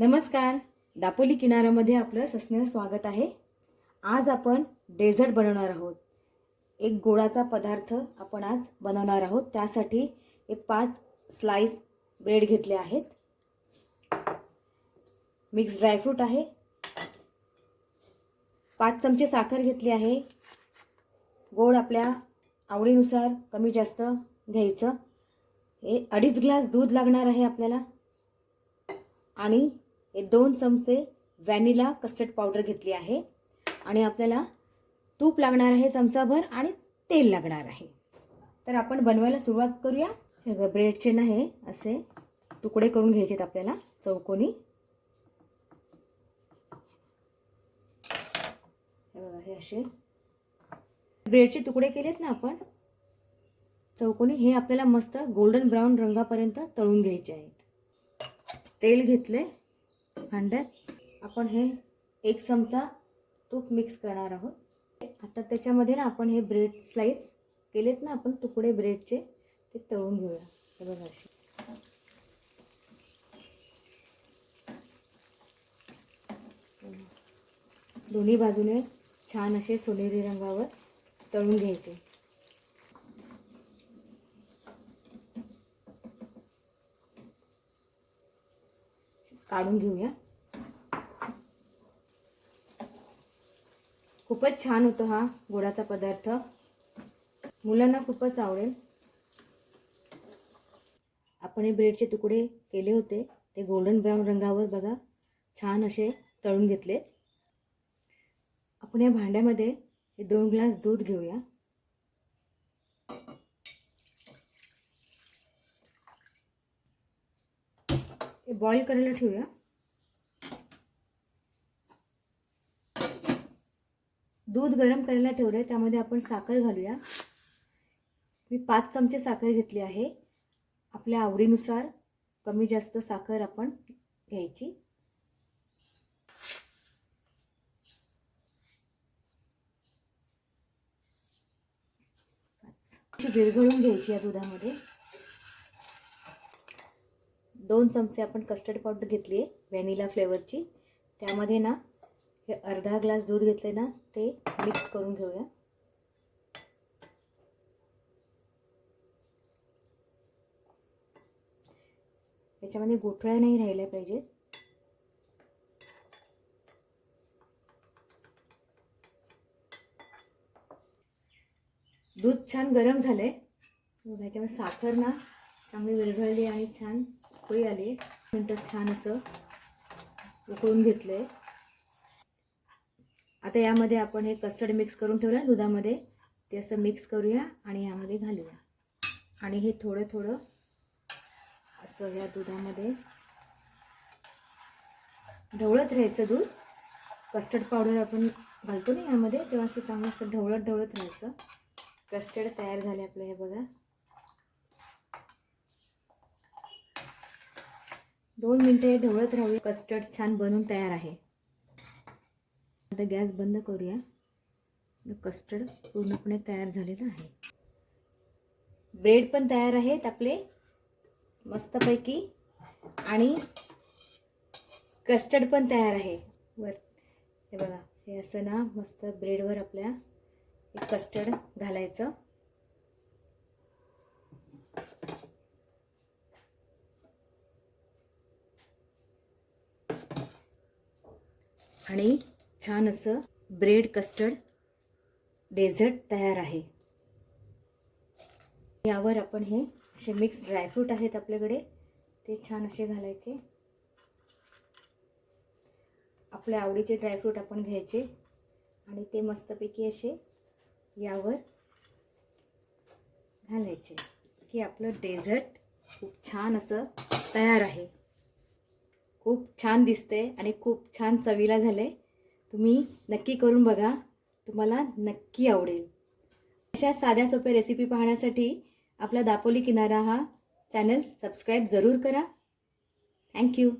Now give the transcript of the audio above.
नमस्कार. दापोली किनाऱ्यामध्ये आपलं सस्नेह स्वागत आहे. आज आपण डेझर्ट बनवणार आहोत. एक गोडाचा पदार्थ आपण आज बनवणार आहोत. त्यासाठी हे पाच स्लाईस ब्रेड घेतले आहेत. मिक्स ड्रायफ्रूट आहे. पाच चमचे साखर घेतली आहे. गोड आपल्या आवडीनुसार कमी जास्त घ्यायचं. हे अडीच ग्लास दूध लागणार आहे आपल्याला. आणि हे दोन चमचे व्हॅनिला कस्टर्ड पावडर घेतली आहे. आणि आपल्याला तूप लागणार आहे चमचाभर आणि तेल लागणार आहे. तर आपण बनवायला सुरुवात करूया. हे ब्रेडचे ना हे असे तुकडे करून घ्यायचे आहेत आपल्याला चौकोनी. हे हे असे. ब्रेडचे तुकडे केलेत ना आपण चौकोनी हे आपल्याला मस्त गोल्डन ब्राऊन रंगापर्यंत तळून घ्यायचे आहेत. तेल घेतले भांड्यात आपण हे एक चमचा तूप मिक्स करणार आहोत. आता त्याच्यामध्ये ना आपण हे ब्रेड स्लाईस केलेत ना आपण तुकडे ब्रेडचे ते तळून घेऊया. हे बघा असे दोन्ही बाजूने छान असे सोनेरी रंगावर तळून घ्यायचे. काढून घेऊया. खूपच छान होतो हा गोडाचा पदार्थ. मुलांना खूपच आवडेल. आपण हे ब्रेडचे तुकडे केले होते ते गोल्डन ब्राऊन रंगावर बघा छान असे तळून घेतले आपण या भांड्यामध्ये हे दोन ग्लास दूध घेऊया. हे बॉईल करायला ठेवूया. दूध गरम करायला ठेवलं आहे त्यामध्ये आपण साखर घालूया. मी पाच चमचे साखर घेतली आहे. आपल्या आवडीनुसार कमी जास्त साखर आपण घ्यायची. विरघळून घ्यायची या दुधामध्ये. दोन चमचे आपण कस्टर्ड पावडर घेतली आहे व्हॅनिला फ्लेवरची त्यामध्ये ना हे अर्धा ग्लास दूध घेतले ना ते मिक्स करून घेऊया. याच्यामध्ये गोठळ्या नाही राहिल्या पाहिजेत. दूध छान गरम झालंय. ह्याच्यामध्ये साखर ना चांगली विरघळली आणि छान. उकळी आली. मिनटं छान असं उकळून घेतलंय. आता यामध्ये आपण हे कस्टर्ड मिक्स करून ठेवलं दुधामध्ये. ते असं मिक्स करूया आणि यामध्ये घालूया. आणि हे थोडं थोडं असं या दुधामध्ये ढवळत राहायचं दूध. कस्टर्ड पावडर आपण घालतो ना यामध्ये तेव्हा असं चांगलं असं ढवळत ढवळत राहायचं. कस्टर्ड तयार झाले आपलं हे बघा. दोन मिनटं हे ढवळत राहूया. कस्टर्ड छान बनून तयार आहे. आता गॅस बंद करूया. कस्टर्ड पूर्णपणे तयार झालेलं आहे. ब्रेड पण तयार आहेत आपले. मस्तपैकी. आणि कस्टर्ड पण तयार आहे. वर. हे बघा. हे असं ना मस्त ब्रेडवर आपल्या एक कस्टर्ड घालायचं. आणि छान असं ब्रेड कस्टर्ड डेझर्ट तयार आहे. यावर आपण हे असे मिक्स ड्रायफ्रूट आहेत आपल्याकडे ते छान असे घालायचे. आपल्या आवडीचे ड्रायफ्रूट आपण घ्यायचे आणि ते मस्तपैकी असे यावर घालायचे की आपलं डेझर्ट खूप छान असं तयार आहे. खूप छान दिसते आणि खूप छान चवीला झाले. तुम्ही नक्की करून बघा. तुम्हाला नक्की आवडेल. अशा साध्या सोप्या रेसिपी पाहण्यासाठी आपला दापोली किनारा हा चॅनल सबस्क्राईब जरूर करा. थँक्यू